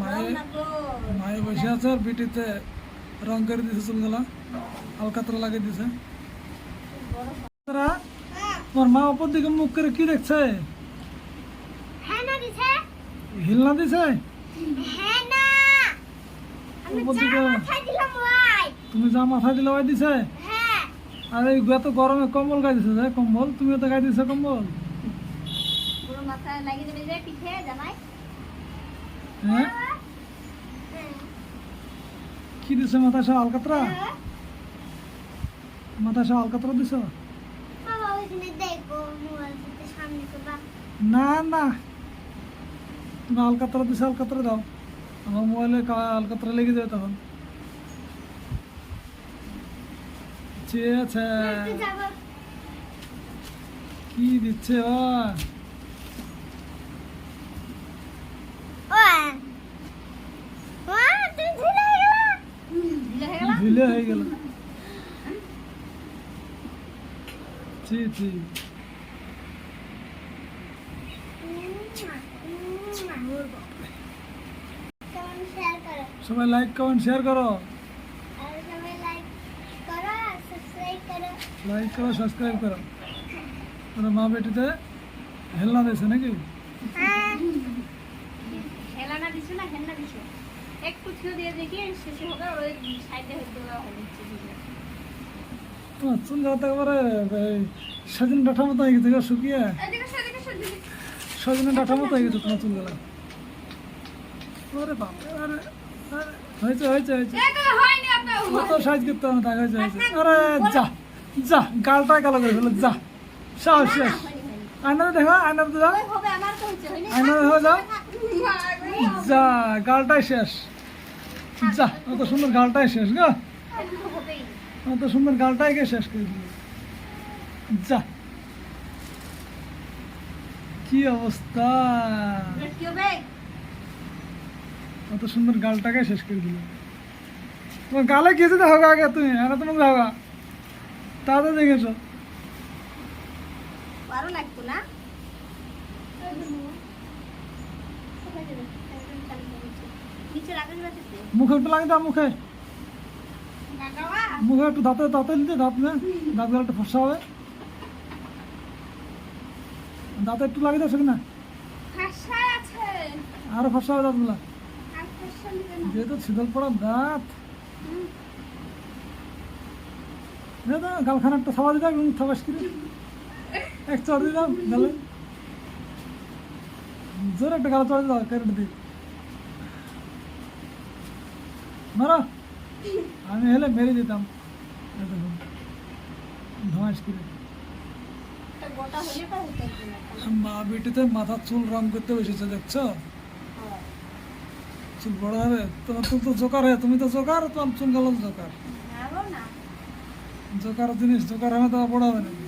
মায়ে মায়ে বসে আছে আর বিটিতে রং করে দিছে চুলগুলা। আলকাতরা লাগিয়ে দিছে। তারা তোমার মা অপর দিকে মুখ করে কি দেখছে? হ্যাঁ না দিছে। হিলনা দিছে? হ্যাঁ যা মাথায় তুমি যা মাথা দিলে ওই দিছে? হ্যাঁ। আর এই এত গরমে কম্বল গাই দিছে কম্বল। তুমিও তো গাই দিছে কম্বল। মাথায় লাগিয়ে দেবে পিঠে জামাই। হ্যাঁ? কি দিছে মাথা সব আলকাতরা মাথা সব আলকাতরা দিছ না না। তুমি আলকাতরা দিছে আলকাতরা দাও। আমার মোবাইলে আলকাতরা লেগে যাবে তখন। কি দিচ্ছে ও? গেলা হয়ে গেল। জি জি সবাই লাইক কমেন্ট শেয়ার করো। লাইক করো সাবস্ক্রাইব করো। তোরা মা বেটিতে হেলনা দিয়েছে নাকি? হেলানা দিছো না, হেলনা দিছো? একটু ছিও দিয়ে দেখি শেষে হবে আর ওই সাইডে হইতে হচ্ছে চুল একেবারে সজিন ডাঁটার মতো হয়ে গেছে শুকিয়ে। সজিনের ডাঁটার মতো হয়ে গেছে তোমার চুলগুলা আরে বাপ আরে আরে, হয়েছে হয়েছে হয়েছে। এটা হয়নি আপনার কত সাইজ করতে হবে দেখা হয়েছে হয়েছে। আরে যা যা গালটা কালো করে ফেলো যা। শেষ শেষ আয়নাতে দেখো আয়নাতে যাও। ওই হবে আমার তো হচ্ছে হয়নি। আয়নাতে দেখো যাও। যা গালটাই শেষ। যা, অত সুন্দর গালটাই শেষ, গো। অত সুন্দর গালটাই কে শেষ করে দিল। যা। কি অবস্থা? অত সুন্দর গালটাকে শেষ করে দিল। তোমার গালে গেছে তো হোক আগে তুমি, আর তোমাকে হোগা তাতে দেখেছ। না? মুখে একটু লাগে দাও মুখে। মুখে একটু দাঁতে দাঁতে নিতে দাঁত না? দাঁত গেলে একটু ফসা হবে। দাঁতে একটু লাগে দাও সেখানে আরও ফসা হবে দাঁতগুলা। যেহেতু শীতল পড়া দাঁত। গালখানা একটা থাবা দিতাম এবং থাবাস করে। এক চড় দিলাম গালে। জোর একটা গাল চড় দিলাম কারেন্ট দিয়ে মারো। আমি হলে মেরে দিতাম। দেখুন, করে। মা বেটিতে মাথার চুল রং করতে বসেছে দেখছ? চুল বড় হবে? তোমার চুল তো জোকার হয়। তুমি তো জোকার তোমার চুল গেল জোকার। জোকার জিনিস জোকার হবে তো বড় হবে নাকি